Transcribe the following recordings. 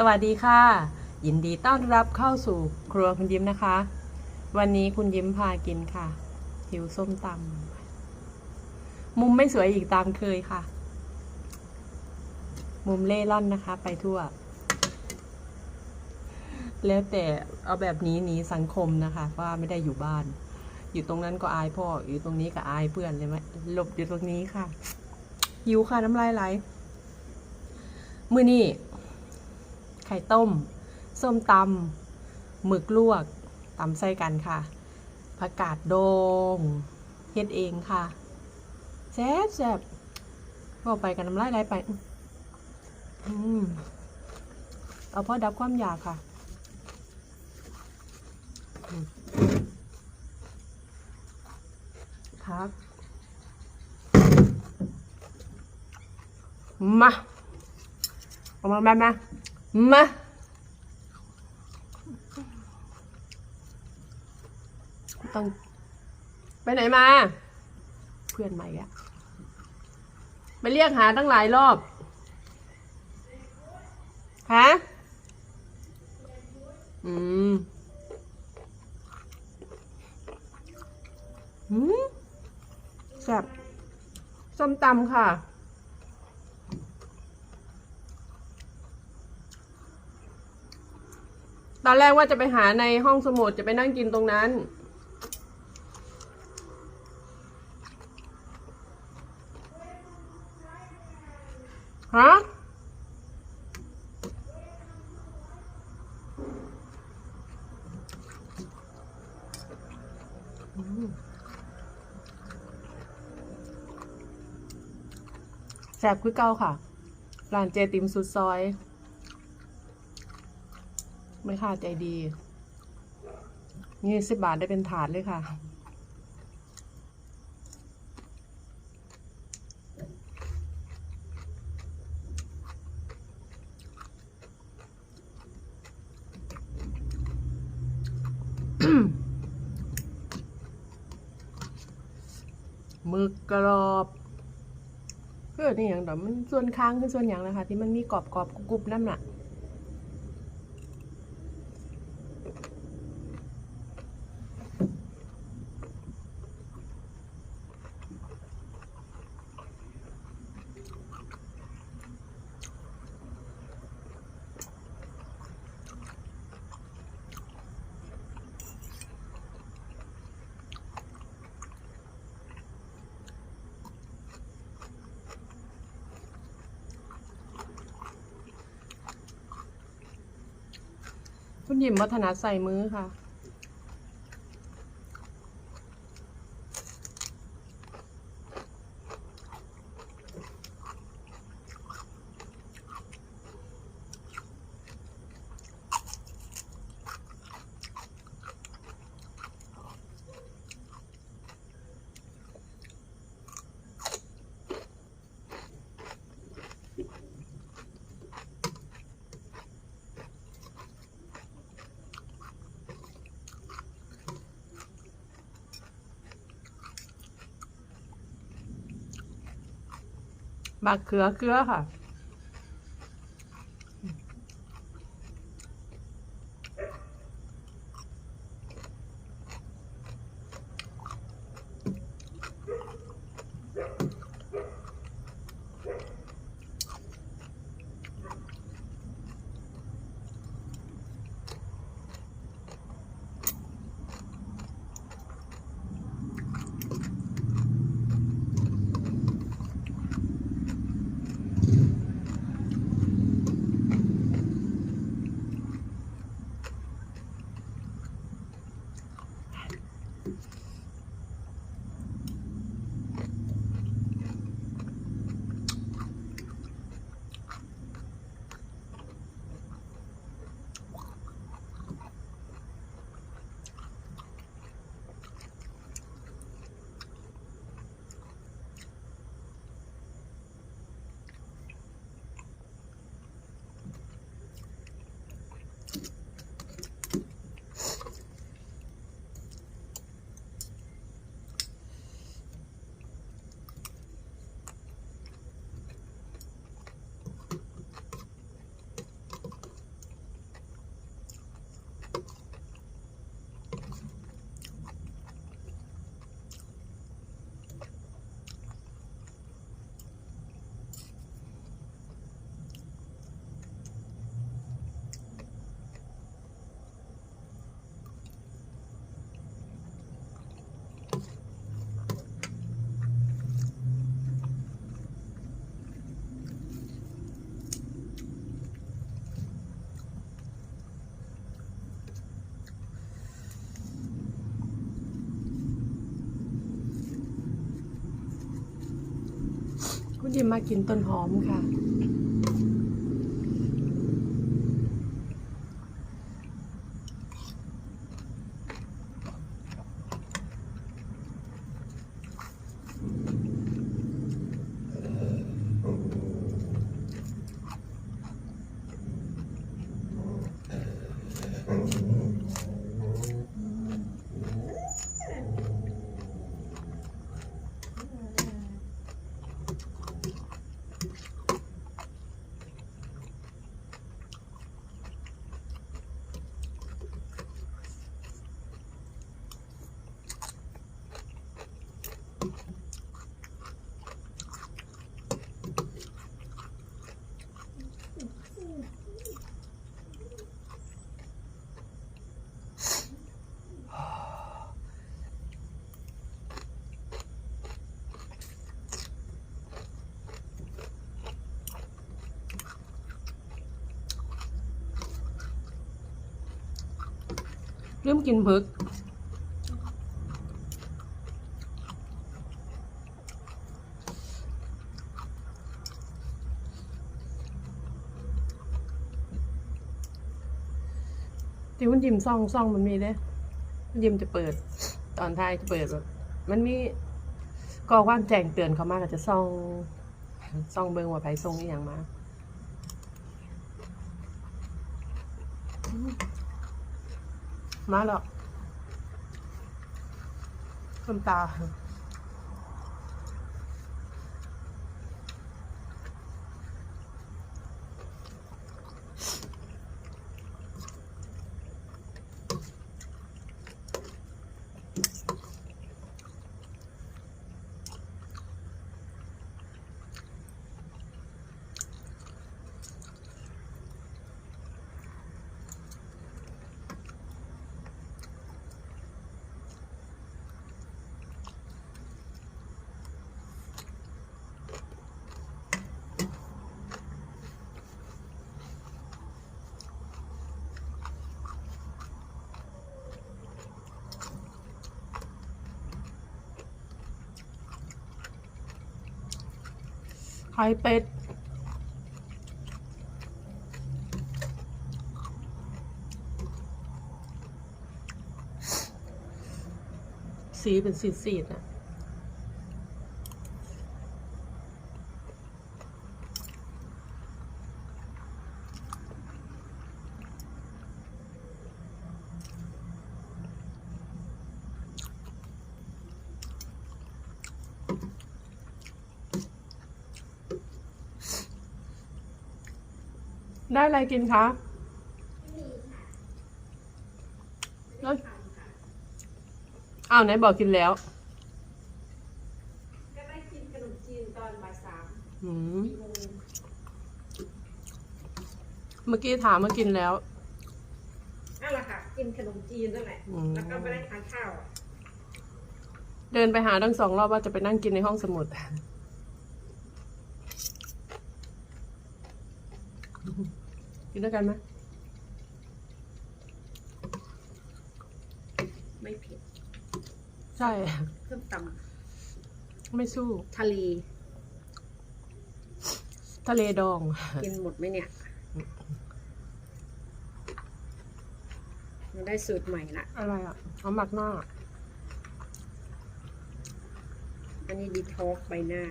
สวัสดีค่ะ ยินดีต้อนรับเข้าสู่ครัวคุณยิ้มนะคะ วันนี้คุณยิ้มพากินค่ะหิวส้มตำมุมไม่สวยอีกตามเคยค่ะ มุมเล่ร่อนนะคะ ไปทั่ว แล้วแต่เอาแบบนี้หนีสังคมนะคะ ว่าไม่ได้อยู่บ้าน อยู่ตรงนั้นก็อายพ่อ อยู่ตรงนี้ก็อายเพื่อนเลยไหมหลบอยู่ตรงนี้ค่ะหิวค่ะน้ำลายไหลมือนี่ ไข่ต้ม ส้มตำหมึกลวกตำใส่กันค่ะผักกาดโดงเฮ็ดเองค่ะแซ่บแซ่บก็ไปกันน้ำลายไหลไปอืมเอาพอดับความอยากค่ะครับมาเอามาแมามา มาต้องไปไหนมา เพื่อนใหม่อะไปเรียกหาตั้งหลายรอบฮะอืมอืมแซ่บส้มตำค่ะ ตอนแรกว่าจะไปหาในห้องสมุดจะไปนั่งกินตรงนั้น ฮะแซบคือเก่าค่ะร้านเจติมสุดซอย ไม่ค่าใจดี นี่สิบบาทได้เป็นถาดเลยค่ะหมึกกรอบเพื่อนี่อย่างแบบมันส่วนค้างคือส่วนอย่างนะคะ ที่มันมีกรอบกรอบกรุบๆนั่นน่ะ คุณหยิมวัฒนาใส่มือค่ะ บักเขือเกลือค่ะ คุณดิมมากินต้นหอมค่ะ เริ่มกินเพิกที่คุณยิมซ่องซ่องมันมีเด้ยิมจะเปิด ตอนท้ายจะเปิดแบบมันมีก็ว่างแจ้งเตือนเขามากก็จะซ่องซ่องเบิงว่าไผส่งนี่อย่างมา มาแล้วน้ำตา ไข่เป็ด สีเป็นสีสีดๆนะ ได้อะไรกินคะแล้วอ้าวไหนบอกกินแล้วก็ได้กินขนมจีนตอนบ่ายสามอืมโมงเมื่อกี้ถามมากินแล้วนั่นแหละค่ะ กินขนมจีนนั่นแหละอืมแล้วก็ไม่ได้ทานข้าวอะเดินไปหาทั้งสองรอบว่าจะไปนั่งกินในห้องสมุด กินด้วยกันไหมไม่เผ็ดใช่ส้มตไม่สู้ำทะเลทะเลดอง กินหมดไหมเนี่ยเราได้สูตรใหม่ละอะไรอะเอาหมักหน้า อันนี้ดีท็อกใบหน้า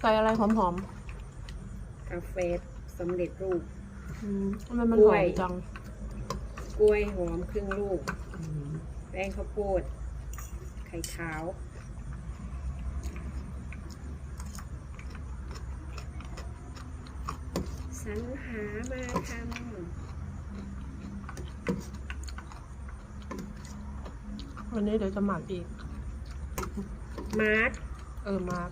ใส่อะไรหอมกาแฟสำเร็จรูปๆ อืมทำไมมันหกล้อวยมจัง กล้วยหอมครึ่งลูกอืมแป้งข้าวโพด ไข่ขาว สรรหามาทวันนี้เดี๋ยวจะหมักอีกำมาร์กเออหมัก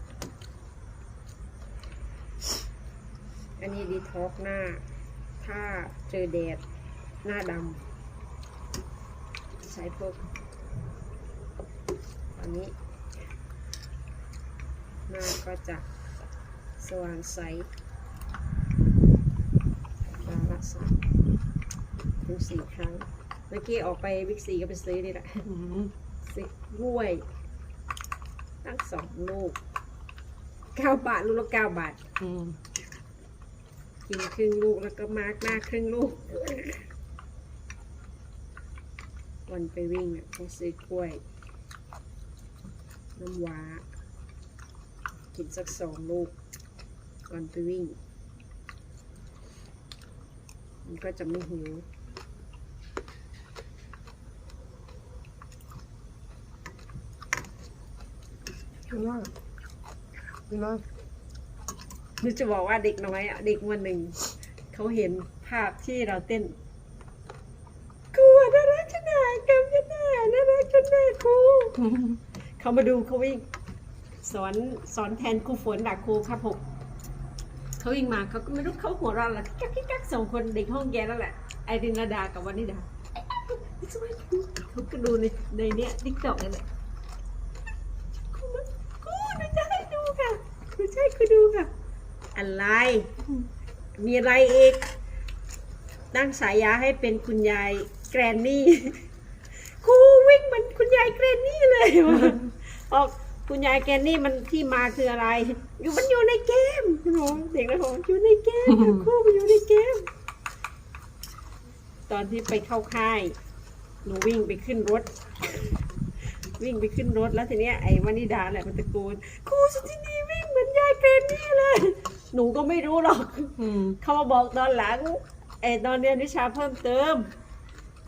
อันนี้ดีท็อกหน้า ถ้าเจอแดดหน้าดำใช้พวกอันนี้ หน้าก็จะสว่างใสดารักษาถึงสี่ครั้ง เมื่อกี้ออกไปบิ๊กซีก็ไปซื้อนี่แหละอืมสิกล้วย ตั้งสองลูกเก้าบาท ลูกละเก้าบาท อืม กินครึ่งลูกแล้วก็มาร์กหน้าครึ่งลูกวันไปวิ่งอะต้องซื้อกล้วย น้ำว้า กินสักสองลูกก่อนไปวิ่ง มันก็จะไม่หิวกินว่ากินว่ นึกจะบอกว่าเด็กน้อยอะ เด็กวันหนึ่ง เขาเห็นภาพที่เราเต้นครูน่ารักขนาดกำขนาดน่ารักขนาดครูเขามาดูเขาวิ่งสอนสอนแทนครูฝนดักครูครับผมเขาวิ่งมาเขาก็ไม่รู้เขาหัวเราะอะไรกักกักกักสองคนเด็กห้องแกนั่นแหละไอรินาดากับวันนิดาไอ้อ้าวนี่สมัยครูเขาก็ดูในในเนี้ยติ๊กต็อกนั่นแหละครูครูหนูจะให้ดูค่ะครูจะให้ครูดูค่ะ อะไร มีอะไรอีกตั้งฉายาให้เป็นคุณยายแกรนนี่ครูวิ่งเหมือนคุณยายแกรนนี่เลยว่ะบอกคุณยายแกรนนี่มันที่มาคืออะไร อยู่มันอยู่ในเกมโอ้เด็กนะผมอยู่ในเกมค่ะครูมันอยู่ในเกม ตอนที่ไปเข้าค่ายหนูวิ่งไปขึ้นรถ วิ่งไปขึ้นรถแล้วทีเนี้ยไอ้วานิดาแหละมันตะโกนครูสุธินีวิ่งเหมือนยายแกรนนี่เลย หนูก็ไม่รู้หรอก อืม เขามาบอกตอนหลังไอ้ตอนเรียนวิชาเพิ่มเติม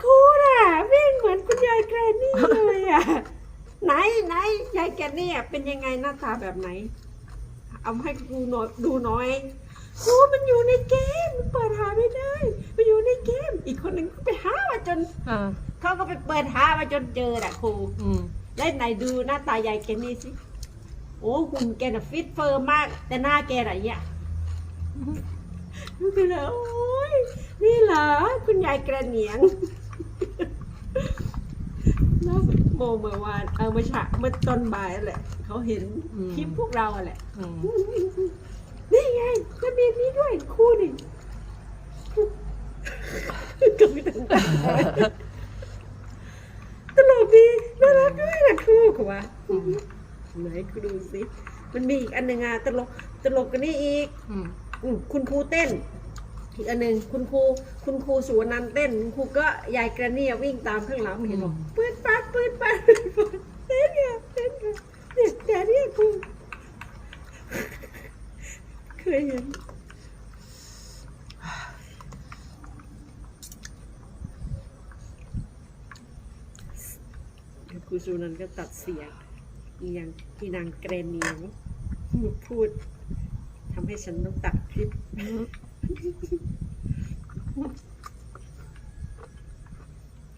ครูน่ะวิ่งเหมือนคุณยายแกรนนี่เลยอะ ไหนไหนยายแกรนนี่อะเป็นยังไงหน้าตาแบบไหน เอามาให้ครูหน่อยดูหน่อยครูมันอยู่ในเกมมันเปิดหาไม่ได้ มันอยู่ในเกม อีกคนหนึ่งก็ไปหามาจนอ่า เขาก็ไปเปิดหามาจนเจอแหละครู อืม แล้วไหนดูหน้าตายายแกนี่สิ โอ้หุ่นแกน่ะฟิตเฟิร์มมาก แต่หน้าแกน่ะเนี่ย นี่คือแล้วโอ้ยนี่เหรอคุณยายกระเหนียงแล้วโมเมื่อวานเอามาฉะเมื่อตอนบ่ายนั่นแหละเขาเห็นคลิปพวกเราอะแหละอืมนี่ไงก็มีนี้ด้วยคู่หนึ่งก็ไม่ต้องตลกดีน่ารักด้วยนะครูเขาว่าอืมไหนกูดูสิมันมีอีกอันหนึ่งอะตลกตลกกันนี่อีก อืมอืมคุณครูเต้น อีกอันหนึ่งคุณครูคุณครูสุวรรณันท์เต้นคุณครูก็ยายกระเนี่ยวิ่งตามข้างหลังเห็นบอกปืนปัดปืนปัดปืนปัดเต้นเนี่ยเต้นเนี่ยเนี่ยแต่เนี่ยครูเคยเห็น ครูสุวรรณันท์ก็ตัดเสียงอีอย่างอีนางเกรนเนียงพูดทำให้ฉันต้องตัดคลิป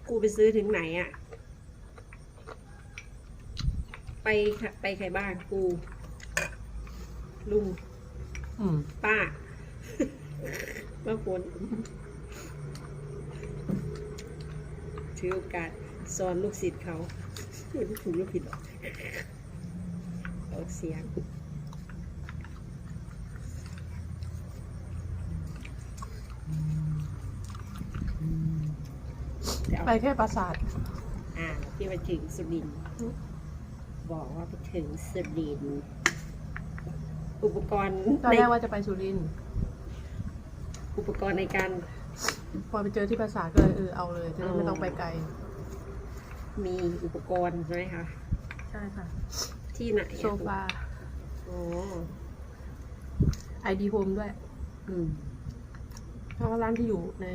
กูไปซื้อถึงไหนอะไปค่ะไปใครบ้างกู ลุงอืมป้าป้าฝนถือโอกาสสอนลูกศิษย์เขาไม่รู้ถูกหรือผิดหรอกออกเสียง เดี๋ยว ไปแค่ปราสาท อ่าที่ไปถึงสุรินทร์บอกว่าไปถึงสุรินทร์อุปกรณ์ตอนในแรกว่าจะไปสุรินทร์อุปกรณ์ในการพอไปเจอที่ปราสาทก็เลยเออเอาเลยจะได้ไม่ต้องไปไกล มีอุปกรณ์ใช่ไหมคะใช่ค่ะ ที่ไหนอะโซฟาอ๋อไอดีโฮมด้วยอืมเพราะว่าร้านที่อยู่ใน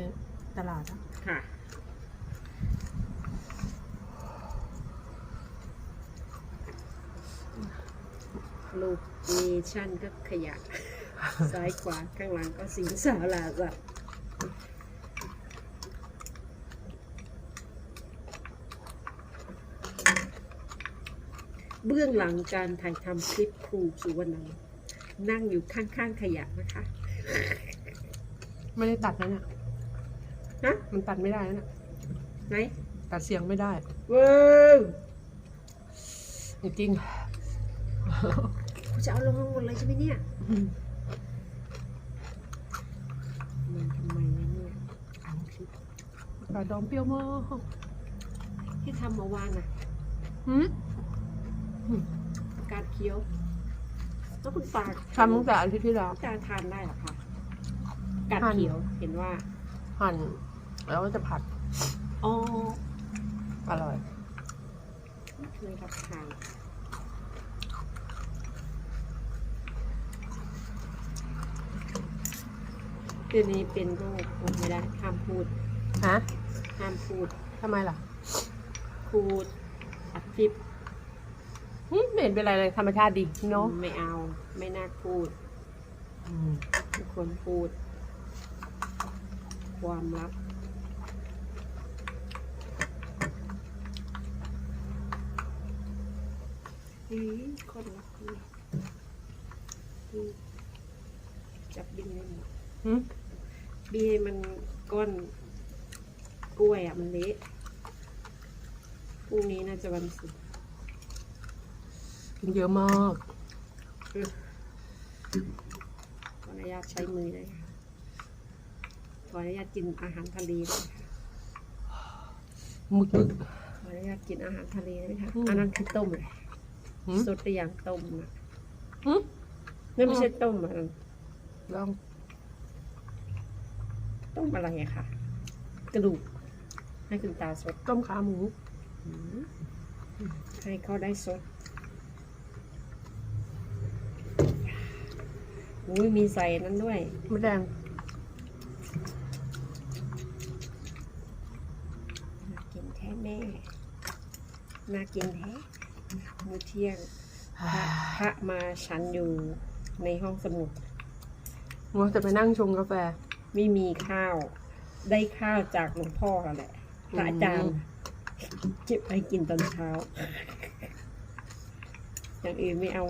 ตลาดอะค่ะ ลูกเนชั่นก็ขยะ ซ้ายขวาข้างหลังก็สิงสาราสัตว์เบื้องหลังการถ่ายทำคลิปครูสุวรรณันท์นั่งอยู่ข้างๆขยะนะคะ ไม่ได้ตัดนะเนี่ยฮะมันตัดไม่ได้นะเนี่ยไหนตัดเสียงไม่ได้ เว้ยจริง กูจะเอาลงมาหมดเลยใช่ไหมเนี่ยๆอืมมันทำไมนะเนี่ยเอาคลิปปลาดองเปรี้ยวมากที่ทำเมาวานอะหืมการเคี้ยวแล้วคุณตาทำตั้งแต่อาทิตย์ที่แล้วคุณตาทานได้เหรอคะกัดทานเขียวเห็นว่าหั่นแล้วก็จะผัดอ๋ออร่อยเคยรับทาน เดี๋ยวนี้เป็นโรคพูดไม่ได้ห้ามพูดฮะห้ามพูดทำไมล่ะพูดอัดคลิปหึไม่เห็นเป็นไรเลยธรรมชาติดีเนาะไม่เอาไม่น่าพูดอืมไม่ควรพูด ความลับอืมคนรักนี่อืมจับบินเลยหมด หึ บีมันก้อนกล้วยอะมันเละพรุ่งนี้น่าจะวันศุกร์กินเยอะมากขออนุญาตใช้มือเลยค่ะขออนุญาตกินอาหารทะเลด้วยค่ะมึกมึก ขออนุญาตกินอาหารทะเลได้ไหมคะอืมอันนั้นคือต้มเลยหึสดไปอย่างต้มนะหึนั่นไม่ใช่ต้มอะลอง ต้มอะไรอะค่ะ กระดูก ให้คุณตาสดต้มขาหมูอืมให้เขาได้สดอุ้ยมีใส่นั้นด้วยมะแดงน่ากินแท้แม่น่ากินแท้มื้อเที่ยงพระพระมาฉันอยู่ในห้องสมุดงัวจะไปนั่งชงกาแฟ ไม่มีข้าว ได้ข้าวจากหลวงพ่อแล้วแหละพระอาจารย์เก็บไปกินตอนเช้า อย่างอื่นไม่เอา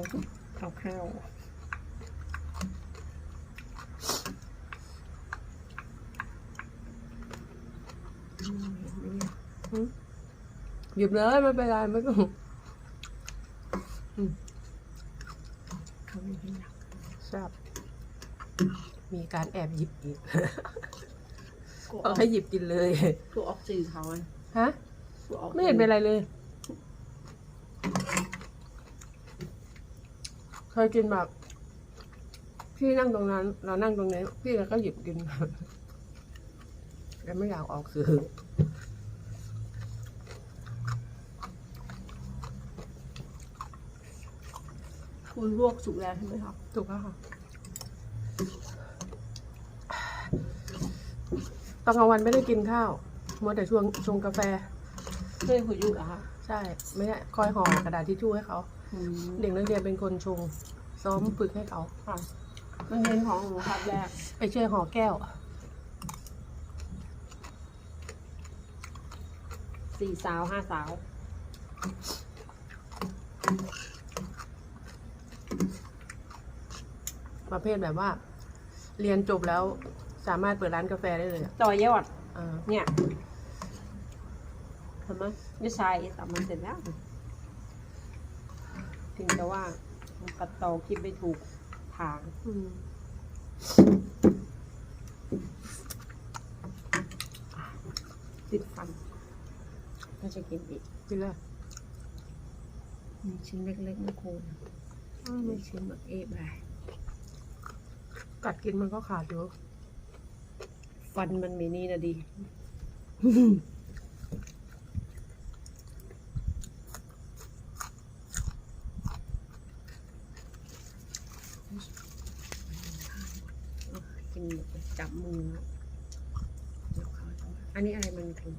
เอาข้าวอืมเห็นไหมเนี่ยหยิบเลยไม่เป็นไรไม่ต้องเขาไม่ให้หลับทราบ มีการแอบหยิบอีกกูอเอาอกให้หยิบกินเลย กูออกสื่อเขาอะฮะ กูออกไม่เห็นเป็นไรเลย เคยกินแบบ พี่นั่งตรงนั้น เรานั่งตรงนี้ พี่แล้วก็หยิบกิน แล้วไม่อยากออกคือ คุณลวกสุกแล้วใช่ไหมครับ ถูกแล้วค่ะ ตอนกลางวันไม่ได้กินข้าวมัวแต่ชวงชงกาแฟเคยหัวยุกอะคะใช่ ไม่ได้คอยห่อกระดาษทิชชู่ให้เขา อืมเด็กนักเรียนเป็นคนชง ซ้อมฝึกให้เขา ค่ะมันเป็นของหนูครับแรกไปช่วยห่อแก้ว สี่สาวห้าสาว ประเภทแบบว่า เรียนจบแล้ว สามารถเปิดร้านกาแฟได้เลยอะต่อยอด อ่าเนี่ยทำไมไม่ใช่แต่มันเสร็จแล้วถึงแต่ว่าตัดต่อคลิปไม่ถูกทาง อืมติดฟันก็จะกินอีกกินเลยมีชิ้นเล็กๆนะคุณอืมมีชิ้นแบบเอฟไปกัดกินมันก็ขาดอยู่ ฟันมันมีนี่นะดี กินแบบจับมือแล้วยกเขาเข้ามาอันนี้อะไรมันคือ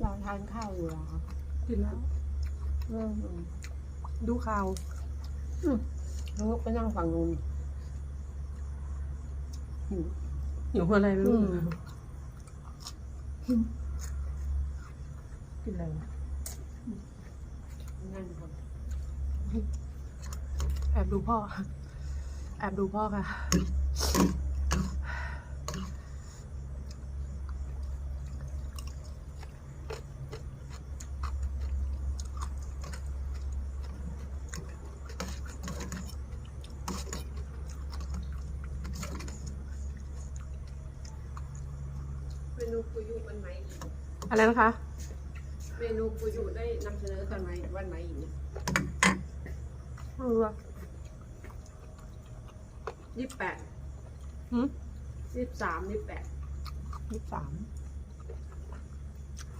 เราทานข้าวอยู่แล้วครับ กินแล้วอืมดูข่าวน้องลูกไปนั่งฝั่งนู้นหิวหิวอะไรไม่รู้อืมกินอะไรวะนั่งบนแอบดูพ่อ แอบดูพ่อค่ะ อะไรนะคะ เมนูกูอยู่ได้นำเสนอตอนไหนวันไหนอีกเนี่ยไม่รู้อะยี่สิบแปดหืมยี่สิบสามยี่สิบแปดยี่สิบสาม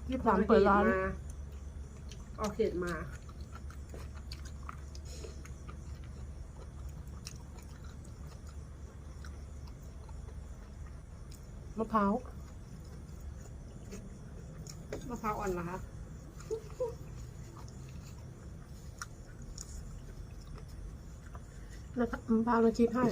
ยี่สิบสามเปิดร้านมาเอาเขตมา มะพร้าว มะพร้าวอ่อนเหรอคะแล้วมะพร้าวเราชิมให้